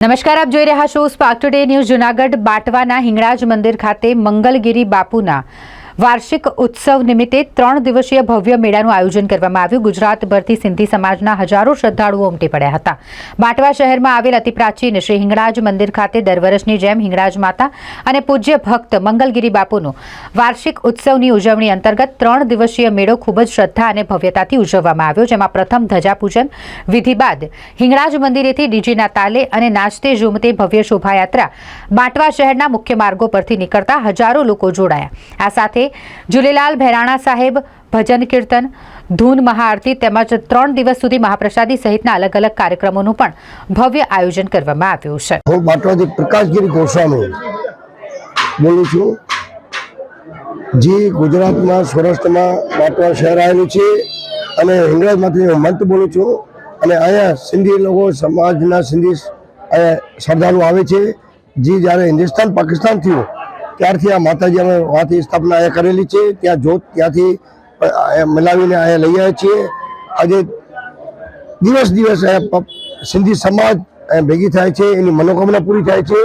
નમસ્કાર, આપ જોઈ રહ્યા છો સ્પાર્ક ટુડે ન્યૂઝ જુનાગઢ બાટવાના હિંગળાજ મંદિર ખાતે મંગલગીરી બાપુના વાર્ષિક ઉત્સવ નિમિત્તે ત્રણ દિવસીય ભવ્ય મેળાનું આયોજન કરવામાં આવ્યું. ગુજરાતભરથી સિંધી સમાજના હજારો શ્રદ્ધાળુઓ ઉમટી પડ્યા હતા. બાટવા શહેરમાં આવેલ અતિ પ્રાચીન શ્રી હિંગળાજ મંદિર ખાતે દર વર્ષની જેમ હિંગળાજ માતા અને પૂજ્ય ભક્ત મંગલગીરી બાપુનો વાર્ષિક ઉત્સવની ઉજવણી અંતર્ગત ત્રણ દિવસીય મેળો ખૂબ જ શ્રદ્ધા અને ભવ્યતાથી ઉજવવામાં આવ્યો, જેમાં પ્રથમ ધજાપૂજન, વિધિ બાદ હિંગળાજ મંદિરેથી ડીજેના તાલે અને નાચતે ઝૂમતે ભવ્ય શોભાયાત્રા બાટવા શહેરના મુખ્ય માર્ગો પરથી નીકળતા હજારો લોકો જોડાયા. આ સાથે ઝૂલેલાલ ભેરાણા સાહેબ, ભજન કીર્તન, ધૂન મહાઆરતી તેમજ ત્રણ દિવસ સુધી મહાપ્રસાદી સહિતના અલગ અલગ કાર્યક્રમોનું પણ ભવ્ય આયોજન કરવામાં આવ્યું છે. હું બાટવાથી પ્રકાશગીરી ગોસ્વામી બોલું છું. જે, ગુજરાતમાં સૌરાષ્ટ્રમાં માટવા શહેર આવેલું છે અને હિંગળાજમાંથી હું મંત બોલું છું અને અહીંયા સિંધી લોકો સમાજના સિંધી અહીંયા શ્રદ્ધાળુ આવે છે. જે, જ્યારે હિન્દુસ્તાન, પાકિસ્તાન થયું ત્યારથી આ માતાજી અમે વાથી સ્થાપના અહીંયા કરેલી છે. ત્યાં જોત ત્યાંથી મિલાવીને અહીંયા લઈ આવ્યા છીએ. આજે દિવસ દિવસ સિંધી સમાજ ભેગી થાય છે, એની મનોકામના પૂરી થાય છે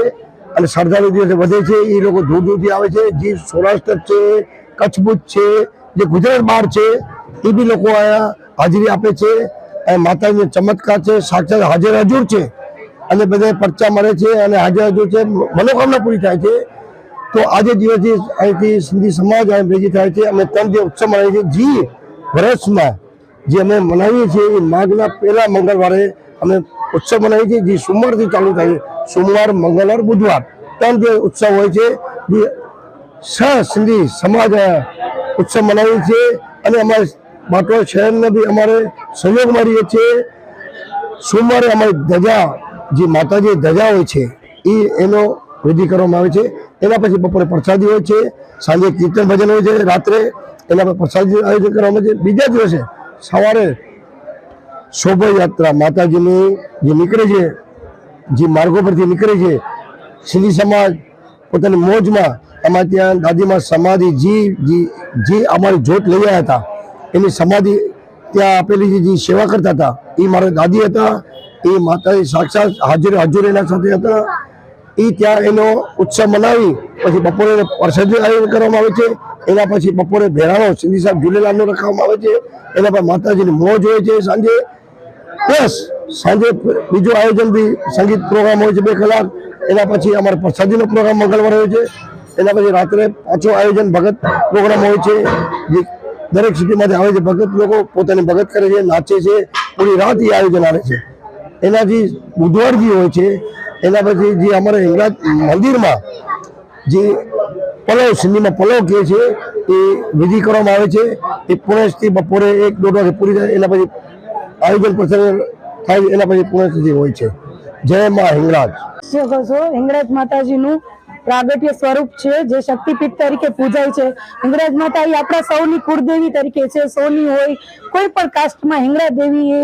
અને શ્રદ્ધાળુ દિવસે વધે છે. એ લોકો દૂર દૂરથી આવે છે. જે સૌરાષ્ટ્ર છે કચ્છ ભુજ છે, જે ગુજરાત બહાર છે, એ બી લોકો અહીંયા હાજરી આપે છે. અને માતાજીનો ચમત્કાર છે, સાક્ષાત હાજર હજુર છે અને બધા પરચા મળે છે અને હાજર હજુર છે. મનોકામના પૂરી થાય છે. તો આજે દિવસથી અહીંથી સિંધી સમાજ ભેગી થાય છે, અમે ત્રણ દિવસ ઉત્સવ મનાવીએ છીએ, જે વર્ષમાં જે અમે મનાવીએ છીએ, એ માઘના પહેલા મંગળવારે અમે ઉત્સવ મનાવીએ છીએ, જે સોમવારથી ચાલુ થાય છે, સોમવાર મંગળવાર બુધવાર. ત્રણ જે ઉત્સવ હોય છે, જે સહ સિંધી સમાજ ઉત્સવ મનાવીએ છીએ, અને અમારે બાટવા શહેરને બી અમારે સહયોગ મળીએ છીએ. સોમવારે અમારી ધજા, જે માતાજી ધજા હોય છે એ એનો વિધિ કરવામાં આવે છે. એના પછી બપોરે પ્રસાદી હોય છે. સાંજે કીર્તન ભજન હોય છે. રાત્રે એના પર પ્રસાદી આયોજન કરવામાં આવે છે. બીજા દિવસે સવારે શોભાયાત્રા માતાજીની જે નીકળે છે, જે માર્ગો પરથી નીકળે છે, સિંધી સમાજ પોતાની મોજમાં અમારે ત્યાં દાદીમાં સમાધિ જી જી અમારી જોત લઈ આવ્યા હતા. એની સમાધિ ત્યાં આપેલી જે સેવા કરતા હતા. એ મારા દાદી હતા. એ માતાજી સાક્ષાત હાજર હાજર એના સાથે હતા. એ ત્યાં એનો ઉત્સવ મનાવી, પછી બપોરે પ્રસાદી આયોજન કરવામાં આવે છે, એના પછી બપોરે ભેરાણો સિંધી સાહેબ ઝૂલેલાલનો રખવામાં આવે છે, એના પર માતાજીની મોજ હોય છે સાંજે. પ્લસ સાંજે બીજું આયોજન બી સંગીત પ્રોગ્રામ હોય છે બે કલાક, એના પછી અમારે પ્રસાદીનો પ્રોગ્રામ મંગળવારે હોય છે, એના પછી રાત્રે પાછું આયોજન ભગત પ્રોગ્રામ હોય છે, જે દરેક સિટીમાંથી આવે છે ભગત લોકો, પોતાની ભગત કરે છે, નાચે છે, પૂરી રાત એ આયોજન આવે છે. એનાથી બુધવાર જે હોય છે એના પછી જે અમારે હિંગળાજ મંદિરમાં જે પલવ, સિંધીમાં પલવ કહે છે, એ વિધિ કરવામાં આવે છે. એ પુણેશથી બપોરે એક, દોઢ વાગે પૂરી થાય, એના પછી આયોજન પ્રસંગ થાય, એના પછી પુણેશથી હોય છે. જય મા હિંગળાજ. કહો છો? હિંગળાજ માતાજીનું પ્રાગટ્ય સ્વરૂપ છે, જે શક્તિપીઠ તરીકે પૂજાય છે. હિંગળાજ માતા એ આપણા સૌની કુળદેવી તરીકે છે, સૌની હોય, કોઈ પણ કાસ્ટમાં હિંગળા દેવી એ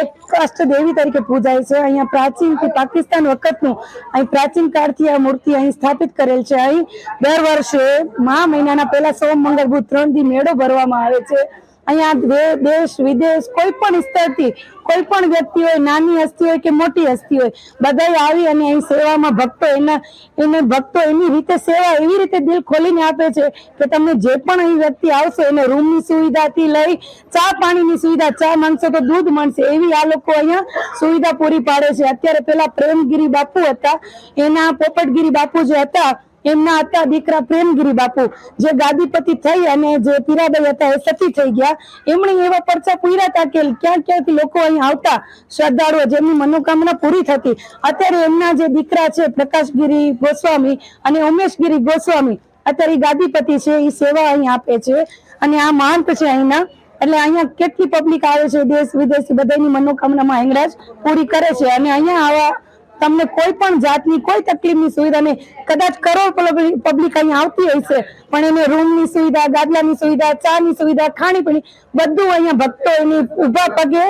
એક કાસ્ટ દેવી તરીકે પૂજાય છે. અહીંયા પ્રાચીનથી પાકિસ્તાન વખતનું અહીં પ્રાચીન કાળથી આ મૂર્તિ અહીં સ્થાપિત કરેલ છે. અહીં દર વર્ષે મહા મહિનાના પહેલા સોમ મંગળ બુધ ત્રણ દી મેળો ભરવામાં આવે છે. અહીંયા દેશ, વિદેશ, કોઈ પણ સ્તરથી, કોઈ પણ વ્યક્તિ હોય, નાની હસ્તી હોય કે મોટી હસ્તી હોય બધા આવી અને અહીં સેવામાં ભક્તો, એના, એને ભક્તો એની રીતે સેવા એવી રીતે દિલ ખોલીને આપે છે કે તમને જે પણ અહીં વ્યક્તિ આવશે, એને રૂમની સુવિધાથી લઈ, ચા પાણીની સુવિધા, ચા માંગશો તો દૂધ મળશે એવી આ લોકો અહીંયા સુવિધા પૂરી પાડે છે. અત્યારે પેલા પ્રેમગીરી બાપુ હતા, એના પોપટગીરી બાપુ જે હતા એમના હતા દીકરા પ્રેમગીરી બાપુ. જે ગાદીપતિ થઈ અને જે પીરાબાઈ હતા એ સતી થઈ ગયા. એમણે એવા પરચા પૂર્યા હતા કે ક્યાં ક્યાંથી લોકો અહીં આવતા. શ્રદ્ધાળુઓ જેમની મનોકામના પૂરી થતી. અત્યારે એમના જે દીકરા છે, પ્રકાશગીરી ગોસ્વામી અને ઉમેશગીરી ગોસ્વામી, અત્યારે ગાદીપતિ છે, એ સેવા અહીં આપે છે અને આ મહંત છે અહીંના. એટલે અહીંયા કેટલી પબ્લિક આવે છે, દેશ વિદેશ બધાની મનોકામનામાં હેંગરાજ પૂરી કરે છે અને અહીંયા આવા તમને કોઈ પણ જાતની કોઈ તકલીફની સુવિધા નહીં. કદાચ કરોડ પબ્લિક અહીંયા આવતી હશે પણ એને રૂમની સુવિધા, ગાદલાની સુવિધા, ચાની સુવિધા, ખાણીપીણી બધું અહીંયા ભક્તો એની ઊભા પગે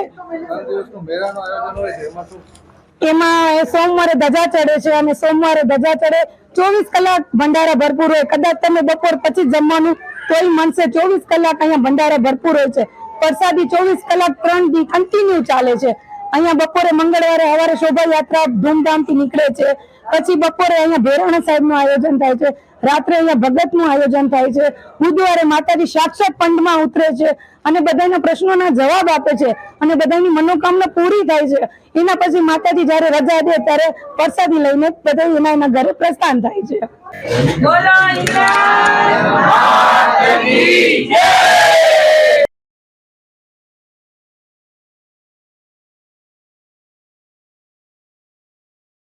એમાં સોમવારે ધજા ચડે છે, અને સોમવારે ધજા ચડે. ચોવીસ કલાક ભંડારા ભરપૂર હોય. કદાચ તમે બપોર પછી જમવાનું તોય મનસે ચોવીસ કલાક અહીંયા ભંડારા ભરપૂર હોય છે. પ્રસાદી ચોવીસ કલાક ત્રણ દી કન્ટિન્યુ ચાલે છે. અહીંયા બપોરે મંગળવારે સવારે શોભાયાત્રા ધૂમધામથી નીકળે છે. પછી બપોરે અહીંયા ભેરાણા સાહેબનું આયોજન થાય છે. રાત્રે અહીંયા ભગતનું આયોજન થાય છે. બુધવારે માતાજી સાક્ષાત પંડમાં ઉતરે છે અને બધાના પ્રશ્નોના જવાબ આપે છે અને બધાની મનોકામના પૂરી થાય છે. એના પછી માતાજી જ્યારે રજા દે ત્યારે પ્રસાદી લઈને બધા એના એના ઘરે પ્રસ્થાન થાય છે.